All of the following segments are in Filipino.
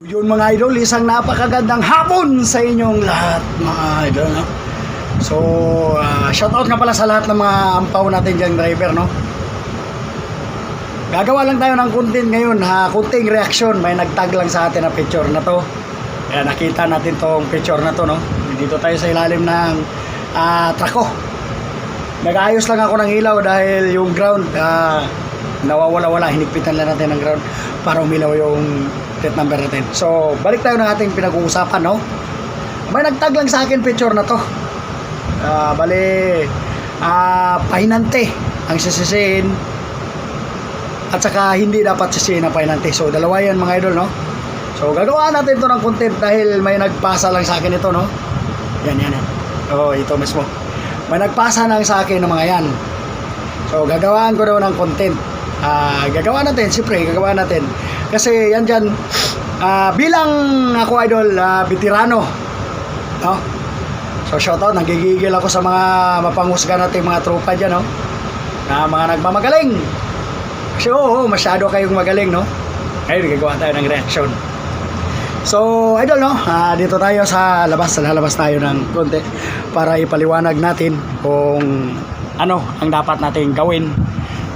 Yun mga idol, isang napakagandang hapon sa inyong lahat mga idol. No? So, uh, shout out nga pala sa lahat ng mga ampaw natin dyan driver. No? Gagawa lang tayo ng content ngayon, ha? kunting reaction. May nagtag lang sa atin na picture na to. Kaya nakita natin tong picture na to. No? Dito tayo sa ilalim ng uh, trako. Nag-ayos lang ako ng ilaw dahil yung ground ah, nawawala-wala. Hinigpitan lang natin ng ground para umilaw yung plate number natin. So, balik tayo ng ating pinag-uusapan, no? May nagtag lang sa akin picture na to. Ah, bali, ah, pahinante ang sisisiin at saka hindi dapat sisihin ang pahinante. So, dalawa yan mga idol, no? So, gagawa natin to ng content dahil may nagpasa lang sa akin ito, no? Yan, yan, yan. Oo, ito mismo. May nagpasa lang sa akin ng mga yan. So, gagawaan ko daw ng content. Ah, gagawa natin, siyempre, gagawa natin. Kasi yan dyan, ah, bilang ako idol, ah, veterano, no? So, shoutout, nagigigil ako sa mga mapanghusga nating mga tropa dyan, no? Na mga nagmamagaling. Kasi oo, masyado kayong magaling, no? Ayun, gagawa tayo ng reaction. So, idol, no? Ah, dito tayo sa labas, lalabas tayo ng konti para ipaliwanag natin kung ano ang dapat nating gawin.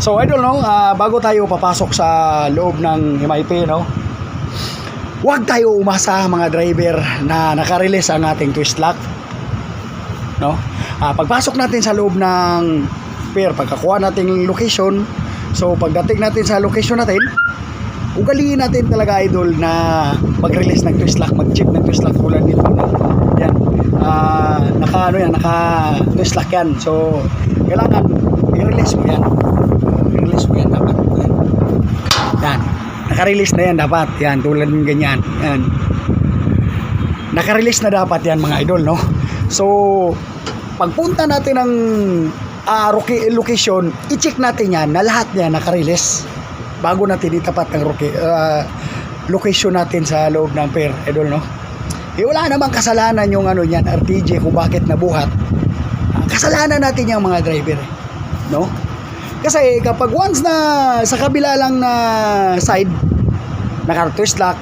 So, idol, no? Ah, bago tayo papasok sa loob ng MIP, no? Huwag tayo umasa mga driver na nakarelease ang ating twist lock. No? Ah, pagpasok natin sa loob ng pier, pagkakuha natin ng location, so pagdating natin sa location natin, ugaliin natin talaga idol na mag-release ng twist lock, mag-check ng twist lock tulad nito. No? Yan. Ah, naka ano yan, naka twist lock yan. So, kailangan i-release mo yan. I-release mo yan dapat. Yan. Yan. Naka-release na yan dapat. Yan, tulad ng ganyan. Yan. Naka-release na dapat yan mga idol, no? So, pagpunta natin ng roki- location, i-check natin yan na lahat niya naka-release bago natin itapat ng roki- ah, location natin sa loob ng pier, idol, no? Eh, wala namang kasalanan yung ano yan, RTJ kung bakit nabuhat. Kasalanan natin yung mga driver, eh, no? Kasi kapag once na sa kabila lang na side, naka-twist lock,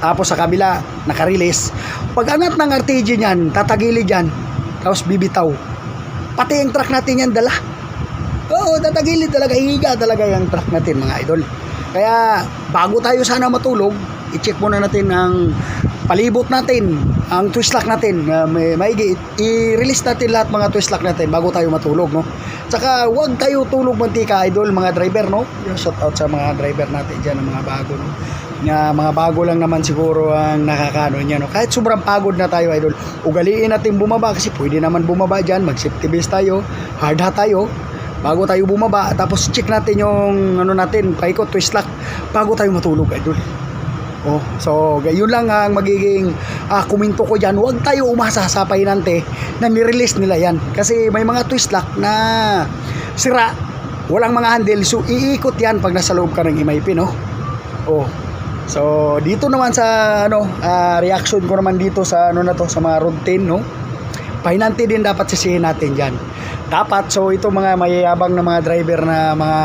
tapos sa kabila, naka-release. Pag angat ng RTG niyan, tatagilid yan, tapos bibitaw. Pati yung truck natin yan dala. Oo, tatagilid talaga, hihiga talaga yung truck natin mga idol. Kaya bago tayo sana matulog, i-check muna natin ang palibot natin, ang twist lock natin. Uh, may, maigi, i-release natin lahat mga twist lock natin bago tayo matulog, no? Tsaka huwag tayo tulog mantika, idol, mga driver, no? Yung shout out sa mga driver natin dyan, ng mga bago, no? nga mga bago lang naman siguro ang nakakano niya no kahit sobrang pagod na tayo idol ugaliin natin bumaba kasi pwede naman bumaba diyan mag safety vest tayo hard hat tayo bago tayo bumaba tapos check natin yung ano natin paikot twist lock bago tayo matulog idol Oh, so yun lang ang magiging ah, komento ko diyan. Huwag tayo umasa sa pahinante na ni-release nila 'yan kasi may mga twist lock na sira, walang mga handle. So iikot 'yan pag nasa loob ka ng MIP, no? Oh. So dito naman sa ano, ah, reaction ko naman dito sa ano na to sa mga routine, no? Pahinante din dapat sisihin natin diyan. Dapat so ito mga mayayabang na mga driver na mga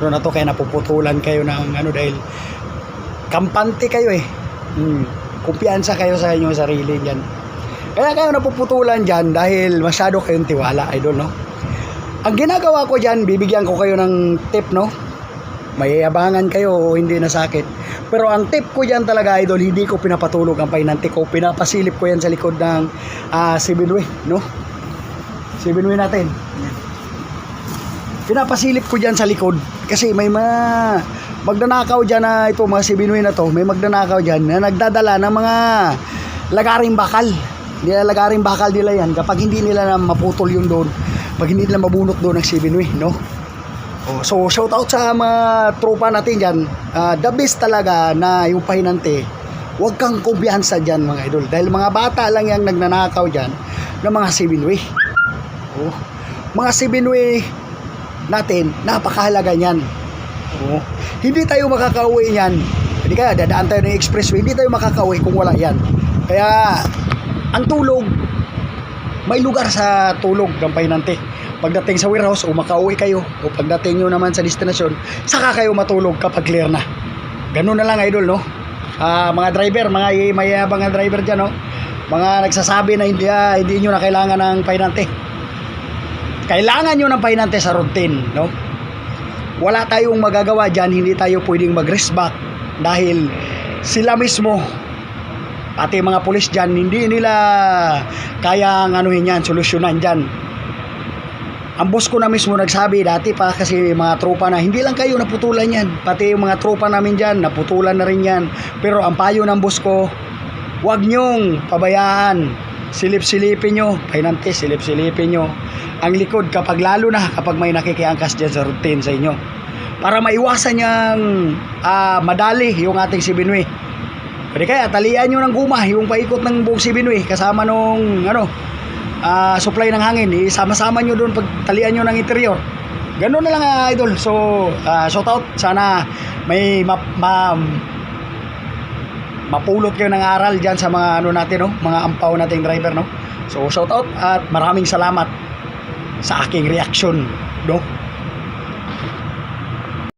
ano na to kaya napuputulan kayo ng ano dahil kampante kayo eh. Hmm. Kumpiyansa kayo sa inyong sarili diyan. Kaya kayo napuputulan diyan dahil masyado kayong tiwala, idol, no? Ang ginagawa ko diyan, bibigyan ko kayo ng tip, no? Mayayabangan kayo o hindi nasakit. Pero ang tip ko diyan talaga, idol, hindi ko pinapatulog ang painante ko. Pinapasilip ko yan sa likod ng ah, sibinway, no? Sibinway natin. Pinapasilip ko diyan sa likod kasi may mga magdanakaw dyan na ito, mga sibinway na to, may magdanakaw dyan na nagdadala ng mga lagaring bakal. Nila lagaring bakal nila yan kapag hindi nila na maputol yung doon, pag hindi nila mabunot doon ng sibinway, no? Oh, so shout out sa mga tropa natin dyan, Ah, the best talaga na yung pahinante, huwag kang kumbiyansa dyan mga idol. Dahil mga bata lang yung nagnanakaw dyan ng mga sibinway. Oh, mga sibinway natin, napakahalaga niyan. Oo. Hindi tayo makakauwi niyan. Hindi kaya dadaan tayo ng expressway, hindi tayo makakauwi kung wala yan. Kaya ang tulog, may lugar sa tulog ng pahinante. Pagdating sa warehouse, o makauwi kayo, o pagdating nyo naman sa destinasyon, saka kayo matulog kapag clear na. Ganun na lang idol, no? Ah, mga driver, mga mayabang na driver dyan, no? Mga nagsasabi na hindi, ah, hindi nyo na kailangan ng painante. Kailangan nyo ng painante sa routine, no? Wala tayong magagawa dyan, hindi tayo pwedeng mag-rest back dahil sila mismo pati mga pulis dyan, hindi nila kaya anuhin yan, solusyonan dyan. Ang boss ko na mismo nagsabi dati pa kasi mga tropa na hindi lang kayo naputulan yan. Pati yung mga tropa namin dyan naputulan na rin yan. Pero ang payo ng boss ko, huwag nyong pabayaan. Silip-silipin nyo. Painante, silip-silipin nyo. Ang likod kapag lalo na kapag may nakikiangkas dyan sa routine sa inyo. Para maiwasan niyang ah, madali yung ating si Binwi. Pwede kaya talian nyo ng guma yung paikot ng buong si Binwi kasama nung ano, ah, supply ng hangin, isama-sama nyo doon pag talian nyo ng interior. Ganun na lang ah, idol. So, ah, shout out. Sana may ma, ma- mapulot kayo ng aral diyan sa mga ano natin, no? mga ampaw nating driver. No? So, shout out at maraming salamat sa aking reaction. No?